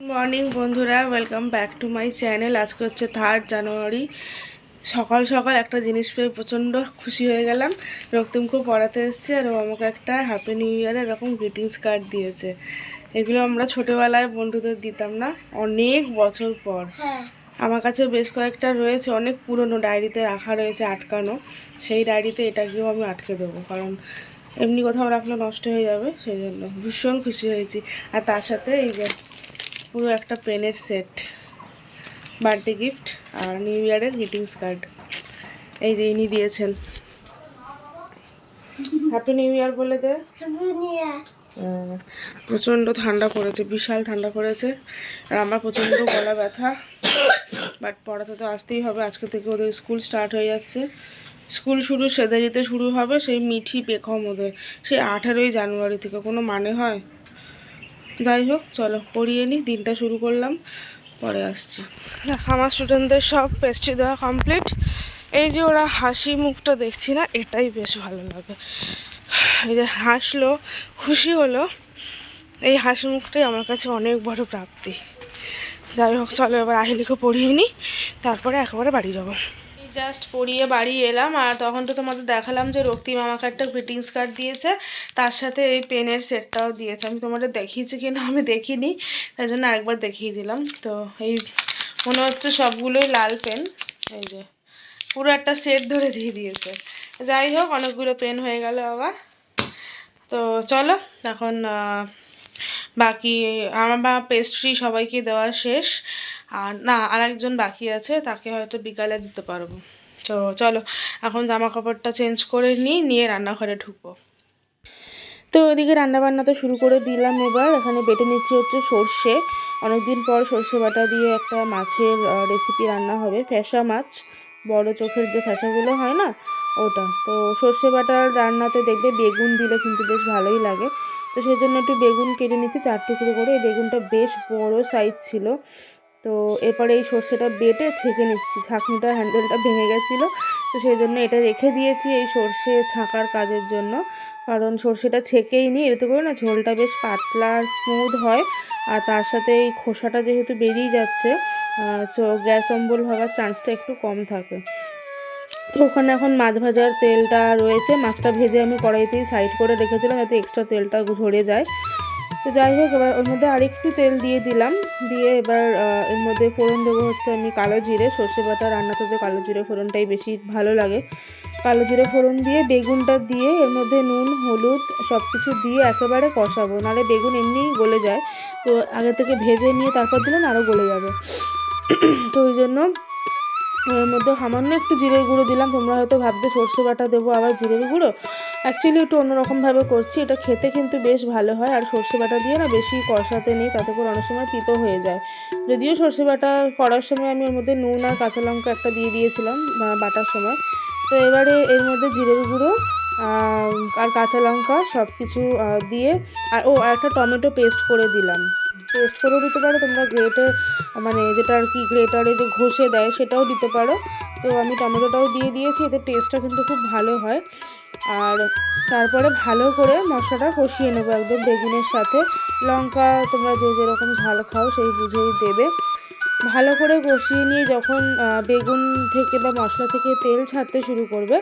Morning বন্ধুরা welcome back to my channel. আজকে হচ্ছে থার্ড জানুয়ারি। সকাল সকাল একটা জিনিস পেয়ে প্রচণ্ড খুশি হয়ে গেলাম। রক্তিমকে পড়াতে এসেছি আর ও আমাকে একটা হ্যাপি নিউ ইয়ারের এরকম গ্রিটিংস কার্ড দিয়েছে। এগুলো আমরা ছোটোবেলায় বন্ধুদের দিতাম না অনেক বছর পর। হ্যাঁ। আমার কাছে বেশ কয়েকটা রয়েছে অনেক পুরনো ডায়েরিতে রাখা রয়েছে আটকানো। সেই ডায়েরিতে এটাকেও আমি আটকে দেবো কারণ এমনি কোথাও রাখলে নষ্ট হয়ে যাবে সেই জন্য ভীষণ খুশি হয়েছি। আর তার সাথে এই যে পুরো একটা পেনের সেট বার্থডে গিফট আর নিউ ইয়ারের গ্রিটিংস কার্ড। এই যে ইনি দিয়েছেন। হ্যাপি নিউ ইয়ার বলে দে। প্রচণ্ড ঠান্ডা পড়েছে বিশাল ঠান্ডা পড়েছে। আর আমার প্রচণ্ড গলা ব্যথা। বাট পড়াতে তো আসতেই হবে আজকে থেকে ওদের স্কুল স্টার্ট হয়ে যাচ্ছে। স্কুল শুরু সেদারিতে শুরু হবে সেই মিঠি পেখম ওদের। সেই আঠারোই জানুয়ারি থেকে কোনো মানে হয়? যাই হোক, চলো পড়িয়ে নিই দিনটা শুরু করলাম, পরে আসছি। আমার স্টুডেন্টদের সব পেস্ট্রি দেওয়া কমপ্লিট এই যে ওরা হাসি মুখটা দেখছি না, এটাই বেশ ভালো লাগে। এই যে হাসলো, খুশি হলো, এই হাসি মুখটাই আমার কাছে অনেক বড় প্রাপ্তি। যাই হোক, চলো এবার আহিলিকে পড়িয়ে নিই তারপরে একেবারে বাড়ি যাব। জাস্ট পরিয়ে বাড়ি এলাম আর তখন তো তোমাদের দেখালাম যে রক্তিম আমাকে একটা গ্রিটিংস কার্ড দিয়েছে। তার সাথে এই পেনের সেটটাও দিয়েছে। আমি তোমাদের দেখিয়েছি কি না আমি দেখিনি, তাই জন্য আরেকবার দেখিয়ে দিলাম। তো এই মনে হচ্ছে সবগুলোই লাল পেন। এই যে, পুরো একটা সেট ধরে দিয়ে দিয়েছে। যাই হোক, অনেকগুলো পেন হয়ে গেল আবার। তো চলো, এখন বাকি, আমার বা পেস্ট্রি সবাইকে দেওয়া শেষ। আর না আর একজন বাকি আছে, তাকে হয়তো বিকালে দিতে পারব। তো চলো, এখন জামা কাপড়টা চেঞ্জ করে নিই, নিয়ে রান্নাঘরে ঢুকবো। তো ওইদিকে রান্নাবান্না তো শুরু করে দিলাম এবার। এখানে বেটে নিচ্ছি হচ্ছে সর্ষে। অনেকদিন পর সর্ষে বাটা দিয়ে একটা মাছের রেসিপি রান্না হবে। ফ্যাসা মাছ, বড় চোখের যে ফ্যাসাগুলো হয় না, ওটা। তো সর্ষে বাটার রান্নাতে দেখবে বেগুন দিলে কিন্তু বেশ ভালোই লাগে। তো সেই জন্য একটু বেগুন কেটে নিচ্ছি, চার টুকরো করে। এই বেগুনটা বেশ বড় সাইজ ছিল। তো এরপরে এই সর্ষেটা বেটে ছেঁকে নিচ্ছি। ছাঁকনিটার হ্যান্ডেলটা ভেঙে গেছিল। তো সেই জন্য এটা রেখে দিয়েছি এই সর্ষে ছাঁকার কাজের জন্য। কারণ সর্ষেটা ছেঁকেই নিই এতে করে না ঝোলটা বেশ পাতলা আর স্মুথ হয়। আর তার সাথে এই খোসাটা যেহেতু বেরিয়ে যাচ্ছে সো গ্যাস অম্বল হওয়ার চান্সটা একটু কম থাকে। তো ওখানে এখন মাছ ভাজার তেলটা রয়েছে। মাছটা ভেজে আমি কড়াইতেই সাইড করে রেখেছিলাম যাতে এক্সট্রা তেলটা ঝরে যায়। তো যাই হোক, এবার ওর মধ্যে আরেকটু তেল দিয়ে দিলাম। দিয়ে এবার এর মধ্যে ফোড়ন দেবো হচ্ছে আমি কালো জিরে, সর্ষে বাটা রান্নাতে তো কালো জিরে ফোড়নটাই বেশি ভালো লাগে। কালো জিরে ফোড়ন দিয়ে, বেগুনটা দিয়ে, এর মধ্যে নুন, হলুদ সব কিছু দিয়ে একেবারে কষাবো। নাহলে বেগুন এমনিই গলে যায়। তো আগে থেকে ভেজে নিয়ে তারপর দিলেন আরও গলে যাবে। তো ওই জন্য এর মধ্যে সামান্য একটু জিরের গুঁড়ো দিলাম। তোমরা হয়তো ভাবতে সর্ষে বাটা দেবো আবার জিরের গুঁড়ো। অ্যাকচুয়ালি একটু অন্যরকমভাবে করছি। এটা খেতে কিন্তু বেশ ভালো হয়। আর সর্ষে বাটা দিয়ে না বেশি কষাতে নেই, তাতে করে অনেক সময় তিতো হয়ে যায়। যদিও সর্ষে বাটা করার সময় আমি ওর মধ্যে নুন আর কাঁচা লঙ্কা একটা দিয়ে দিয়েছিলাম বাটার সময়। তো এবারে এর মধ্যে জিরের গুঁড়ো আর কাঁচা লঙ্কা সব কিছু দিয়ে, আর ও একটা টমেটো পেস্ট করে দিলাম। পেস্ট করেও দিতে পারো। তোমরা গ্রেটে মানে যেটা আর কি গ্রেটারে যে ঘষে দেয় সেটাও দিতে পারো। তো আমি টমেটোটাও দিয়ে দিয়েছি, এতে টেস্টটা কিন্তু খুব ভালো হয়। আর তারপরে ভালো করে মশলাটা কষিয়ে নেব একদম বেগুনের সাথে। লঙ্কা তোমরা যে যেরকম ঝাল খাও সেই বুঝেই দেবে। ভালো করে কষিয়ে নিয়ে যখন বেগুন থেকে বা মশলা থেকে তেল ছাড়তে শুরু করবে,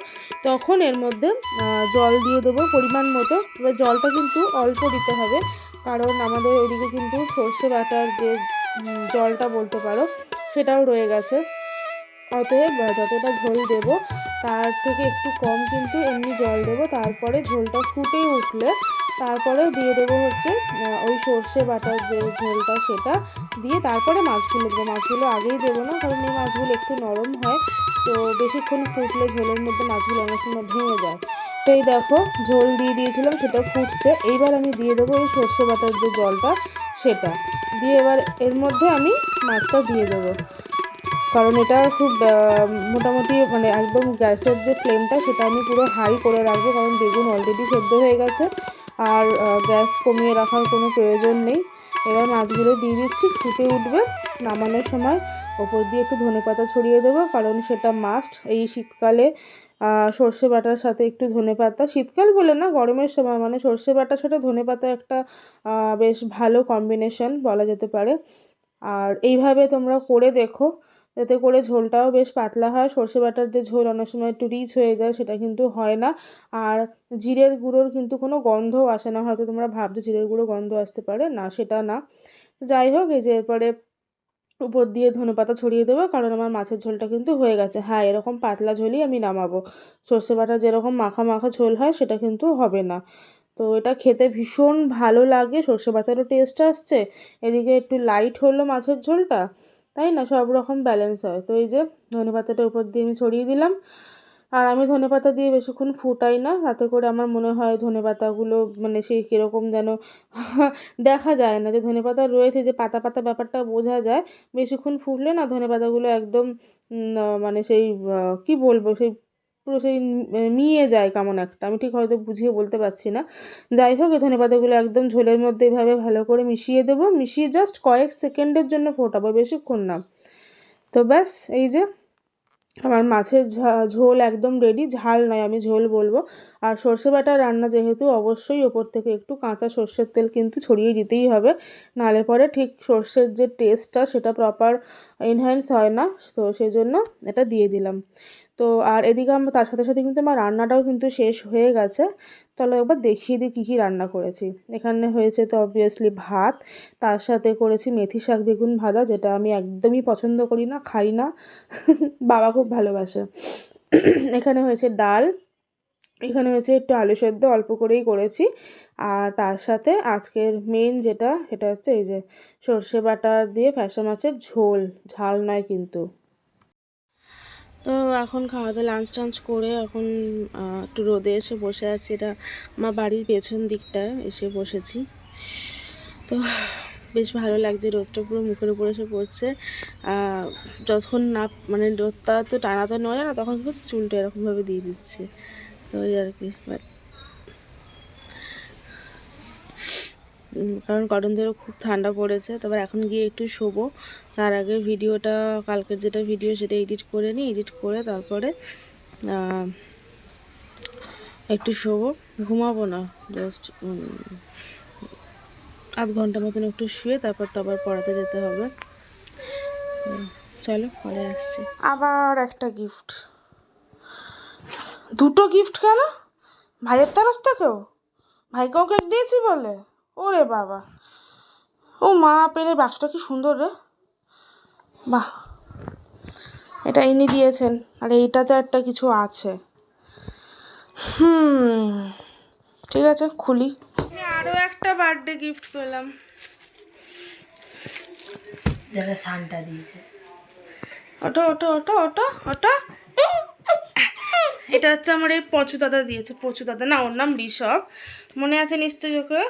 তখন এর মধ্যে জল দিয়ে দেবো পরিমাণ মতো। এবার জলটা কিন্তু অল্প দিতে হবে। কারণ আমাদের ওইদিকে কিন্তু সর্ষে বাটার যে জলটা বলতে পারো, সেটাও রয়ে গেছে। অতএব যতটা ঝোল দেবো, তার থেকে একটু কম কিন্তু এমনি জল দেবো। তারপরে ঝোলটা ফুটে উঠলে তারপরে দিয়ে দেবো হচ্ছে ওই সর্ষে বাটার যে ঝোলটা, সেটা দিয়ে তারপরে মাছগুলো দেবো। মাছগুলো আগেই দেবো না, কারণ এই মাছগুলো একটু নরম হয়, তো বেশিক্ষণ ফুটলে ঝোলের মধ্যে মাছগুলো অনেক সময় ভেঙে যায়। তো এই দেখো, ঝোল দিয়ে দিয়েছিলাম, সেটা ফুটছে। এইবার আমি দিয়ে দেবো এই সর্ষে বাটার যে জলটা, সেটা। দিয়ে এবার এর মধ্যে আমি মাছটা দিয়ে দেবো। কারণ এটা খুব মোটামুটি মানে একদম গ্যাসের যে ফ্লেমটা, সেটা আমি পুরো হাই করে রাখব, কারণ বেগুন অলরেডি সেদ্ধ হয়ে গেছে। আর গ্যাস কমিয়ে রাখার কোনো প্রয়োজন নেই। এবার মাছগুলো দিয়ে দিচ্ছি, ফুটে উঠবে। নামানোর সময় ওপর দিয়ে একটু ধনেপাতা ছড়িয়ে দেবো, কারণ সেটা মাস্ট এই শীতকালে সর্ষে বাটার সাথে একটু ধনে পাতা। শীতকাল বলে না, গরমের সময় মানে সর্ষে বাটার সাথে ধনে পাতা একটা বেশ ভালো কম্বিনেশন বলা যেতে পারে। আর এইভাবে তোমরা করে দেখো, এতে করে ঝোলটাও বেশ পাতলা হয়। সর্ষে বাটার যে ঝোল অনেক সময় একটু রিচ হয়ে যায়, সেটা কিন্তু হয় না। আর জিরের গুঁড়োর কিন্তু কোনো গন্ধও আসে না। হয়তো তোমরা ভাবছ জিরের গুঁড়ো গন্ধ আসতে পারে, না সেটা না। যাই হোক, এই যে এরপরে উপর দিয়ে ধনেপাতা ছড়িয়ে দেবো, কারণ আমার মাছের ঝোলটা কিন্তু হয়ে গেছে। হ্যাঁ এরকম পাতলা ঝোলই আমি নামাবো। সর্ষে বাটা যেরকম মাখা মাখা ঝোল হয়, সেটা কিন্তু হবে না। তো এটা খেতে ভীষণ ভালো লাগে, সর্ষে বাটারও টেস্ট আসছে। এদিকে একটু লাইট হলো মাছের ঝোলটা, তাই না? সব রকম ব্যালেন্স হয়। তো এই যে ধনে পাতাটা উপর দিয়ে আমি ছড়িয়ে দিলাম। আর আমি ধনেপাতা দিয়ে বেশিক্ষণ ফুটাই না তাতে করে আমার মনে হয় ধনেপাতাগুলো মানে সেই কীরকম যেন দেখা যায় না। যে ধনেপাতা রয়েছে যে পাতা পাতা ব্যাপারটা বোঝা যায় বেশিক্ষণ ফুটলে না ধনেপাতাগুলো একদম মানে সেই কি বলব সেই পুরো সেই উম, মিয়ে যায় কেমন একটা। আমি ঠিক হয়তো বুঝিয়ে বলতে পারছি না। যাই হোক এই ধনেপাতাগুলো একদম ঝোলের মধ্যে এভাবে ভালো করে মিশিয়ে দেবো। মিশিয়ে জাস্ট কয়েক সেকেন্ডের জন্য ফোটাবো বেশিক্ষণ না। তো ব্যাস এই যে আমার মাছের ঝা- ঝোল একদম রেডি ঝাল নয় আমি ঝোল বলব। আর সর্ষে বাটা রান্না যেহেতু, অবশ্যই ওপর থেকে একটু কাঁচা সর্ষের তেল কিন্তু ছড়িয়ে দিতেই হবে। নালে পরে ঠিক সর্ষের যে টেস্টটা সেটা প্রপার এনহ্যান্স হয় না, তো সেই জন্য এটা দিয়ে দিলাম। তো আর এদিকে আমরা তার সাথে সাথে কিন্তু আমার রান্নাটাও কিন্তু শেষ হয়ে গেছে। তাহলে একবার দেখিয়ে দিই কী কী রান্না করেছি। এখানে হয়েছে তো অবভিয়াসলি ভাত, তার সাথে করেছি মেথি শাক বেগুন ভাজা, যেটা আমি একদমই পছন্দ করি না, খাই না। বাবা খুব ভালোবাসে। এখানে হয়েছে ডাল এখানে হয়েছে একটু আলু সেদ্ধ অল্প করেই করেছি। আর তার সাথে আজকের মেন যেটা, সেটা হচ্ছে এই যে সর্ষে বাটা দিয়ে ফ্যাসা মাছের ঝোল। ঝাল নয় কিন্তু। তো এখন খাওয়া দাওয়া লাঞ্চ টাঞ্চ করে এখন একটু রোদে এসে বসে আছি। এটা আমার বাড়ির পেছন দিকটায় এসে বসেছি। তো বেশ ভালো লাগছে, রোদটা পুরো মুখের উপরে এসে পড়ছে। যতক্ষণ না মানে রোদটা তো টানা তো নয় না তখন চুলটা এরকমভাবে দিয়ে দিচ্ছে। তো ওই আর কি কারণ কটন ধরে খুব ঠান্ডা পড়েছে তবে এখন গিয়ে একটু শোবো। তার আগে ভিডিওটা, কালকের যেটা ভিডিও সেটা এডিট করে নিই এডিট করে তারপরে একটু শোবো। ঘুমাবো না জাস্ট আধ ঘণ্টা মতন একটু শুয়ে তারপর তো আবার পড়াতে যেতে হবে। চলো, পরে আসছি। আবার একটা গিফট দুটো গিফট কেন? ভাইয়ের তরফ থেকেও? ভাইকেও কেক দিয়েছি বলে? ওরে বাবা। ও মা পেরে বাক্সটা কি সুন্দর রে। বাহ। এটা ইনি দিয়েছেন আর এইটাতে একটা কিছু আছে। হুম ঠিক আছে খুলি। আরও একটা বার্থডে গিফট পেলাম। যারা সানটা দিয়েছে। ওটা ওটা ওটা ওটা ওটা। এটা হচ্ছে আমার এই পচু দাদা দিয়েছে পচু দাদা। না ওর নাম ঋষভ। মনে আছে নিশ্চয়ই ওকে?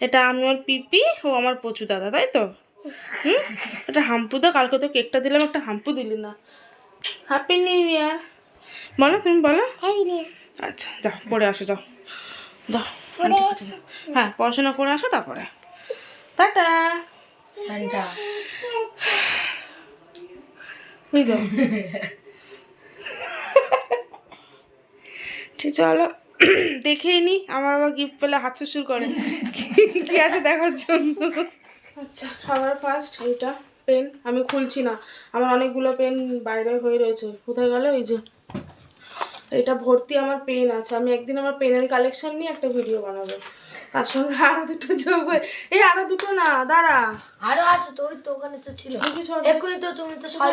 এটা আমি ওর পিপি ও আমার পচু দাদা তাই তো? হুম? এটা হাম্পু দা কালকে তো কেকটা দিলাম একটা হাম্পু দিলি না। হ্যাপি নিউ ইয়ার বলো তুমি বলো? আচ্ছা যাও পড়ে আসো যাও। যাও। হ্যাঁ পড়াশোনা করে আসো তারপরে। টাটা। বুঝলো ঠিক চলো দেখেই নি আমার আবার গিফট পেলে হাত শুরু করে। কি আছে দেখার জন্য? আচ্ছা সবার ফার্স্ট এইটা পেন আমি খুলছি না। আমার অনেকগুলো পেন বাইরে হয়ে রয়েছে। কোথায় গেল ওই যে? এটা ভর্তি আমার পেন আছে। আমি একদিন আমার পেনের কালেকশন নিয়ে একটা ভিডিও বানাবো। তার সঙ্গে আরও দুটো যোগ হয়ে এই আরও দুটো না দাঁড়া। আরও আছে তো ওই তো ওখানে তো ছিল। এক্ষুনি তো তুমি তো সবাই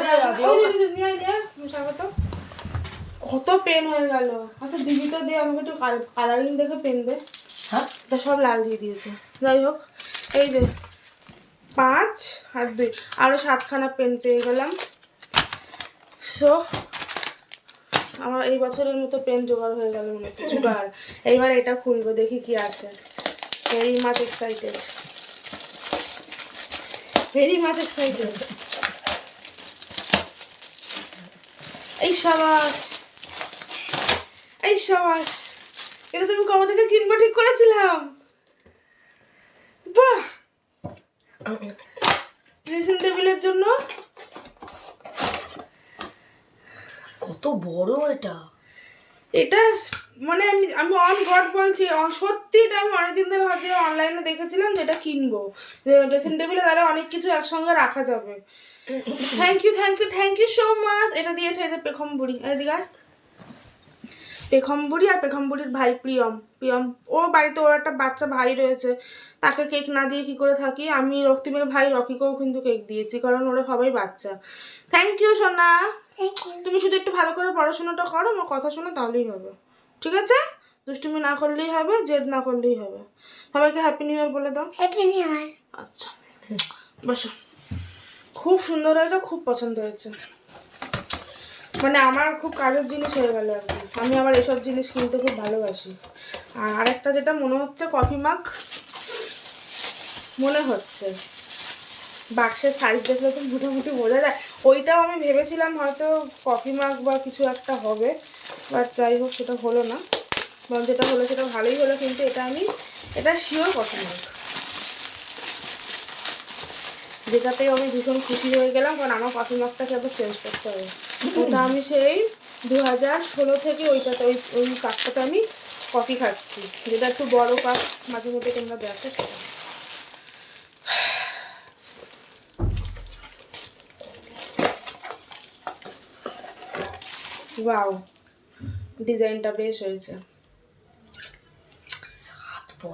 নিয়ে নিয়ে স্বাগত। কত পেন হয়ে গেল। আচ্ছা দিদি তো দে আমাকে একটু কালারিং দেখে পেন দে। হ্যাঁ? তা সব লাল দিয়ে দিয়েছে। যাই হোক এই যে পাঁচ আর দুই আরও সাতখানা পেন পেয়ে গেলাম। সো আমার এই বছরের মতো পেন জোগাড় হয়ে গেল মনে হচ্ছে। জোগাড় এইবার এটা খুলবো দেখি কি আছে very much excited very much excited এই সাবাস। এই সাবাস এটা তুমি কবে থেকে কিনবো ঠিক করেছিলাম? বাহ! ড্রেসিং টেবিলের জন্য? কত বড় এটা। এটা মানে আমি আমি অন গড বলছি সত্যি এটা আমি অনেকদিন ধরে ভাবছি অনলাইনে দেখেছিলাম যে এটা কিনবো। যে ড্রেসিং টেবিলে তাহলে অনেক কিছু একসঙ্গে রাখা যাবে। Thank you thank you thank you so much এটা দিয়েছে এই যে পেখমবুড়ি এদিকে আয়। পেখমবুড়ি আর পেখমবুড়ির ভাই প্রিয়ম। প্রিয়ম ও বাড়িতে ওর একটা বাচ্চা ভাই রয়েছে। তাকে কেক না দিয়ে কি করে থাকি? আমি রক্তিমের ভাই রকিকেও কিন্তু কেক দিয়েছি কারণ ওরা সবাই বাচ্চা। থ্যাংক ইউ সোনা। তুমি শুধু একটু ভালো করে পড়াশোনাটা করো আমার কথা শোনো তাহলেই হবে। ঠিক আছে? দুষ্টুমি না করলেই হবে জেদ না করলেই হবে। সবাইকে হ্যাপি নিউ ইয়ার বলে দাও। হ্যাপি নিউ ইয়ার আচ্ছা। বসো। খুব সুন্দর হয়েছে খুব পছন্দ হয়েছে। মানে আমার খুব কাজের জিনিস হয়ে গেল আর কি। আমি আবার এসব জিনিস কিনতে খুব ভালোবাসি। আর আরেকটা যেটা মনে হচ্ছে কফি মাগ, মনে হচ্ছে। বাক্সের সাইজ দেখলে তো মোটামুটি বোঝা যায়। ওইটাও আমি ভেবেছিলাম হয়তো কফি মাগ বা কিছু একটা হবে বাট যাই হোক সেটা হলো না। যেটা হলো সেটা ভালোই হলো, কিন্তু এটা আমি, এটা শিওর কফি মাগ। যেটাতেই আমি ভীষণ খুশি হয়ে গেলাম কারণ আমার কফি মাগটাকে আবার চেঞ্জ করতে হবে। ওটা আমি সেই দু হাজার ষোলো থেকে ওইটাতে ওই ওই কাপটাতে আমি কফি খাচ্ছি যেটা একটু বড় কাপ মাঝে মধ্যে তোমরা দেখো। সেটা। ওয়াও ডিজাইনটা বেশ হয়েছে।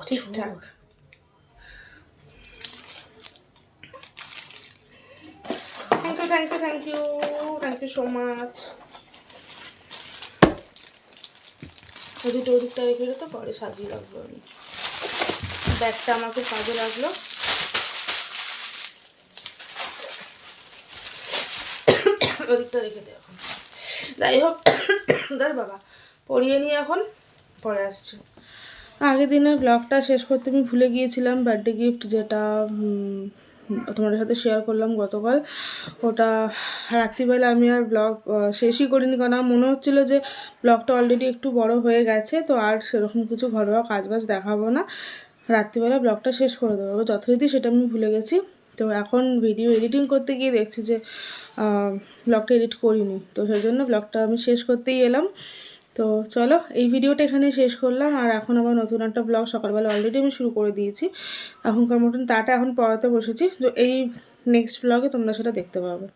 ঠিকঠাক। Thank you thank you thank you thank you so much দুটো ওদিকটা রেখে তো পরে সাজিয়ে রাখব আমি। ব্যাগটা খুব কাজে লাগল। ওদিকটা রেখে দে এখন। যাই হোক দাঁড় বাবা, পড়িয়ে নিয়ে এখন, পরে আসছি। আগের দিনের ব্লগটা শেষ করতে আমি ভুলে গিয়েছিলাম বার্থডে গিফট যেটা তোমাদের সাথে শেয়ার করলাম গতকাল ওটা রাত্রিবেলা আমি আর ব্লগ শেষই করিনি কারণ আমার মনে হচ্ছিল যে ব্লগটা অলরেডি একটু বড় হয়ে গেছে, তো আর সেরকম কিছু ঘরোয়া কাজবাজ দেখাবো না। রাত্রিবেলা ব্লগটা শেষ করে দেবো। যথারীতি সেটা আমি ভুলে গেছি। তো এখন ভিডিও এডিটিং করতে গিয়ে দেখছি যে ব্লগটা এডিট করিনি। তো সেই জন্য ব্লগটা আমি শেষ করতেই এলাম। তো চলো, এই ভিডিওটা এখানে শেষ করলাম। আর এখন আবার নতুন একটা ব্লগ সকালবেলা অলরেডি আমি শুরু করে দিয়েছি। এখনকার মতন তাটা এখন পড়াতে বসেছি। তো এই নেক্সট ব্লগে তোমরা সেটা দেখতে পাবে।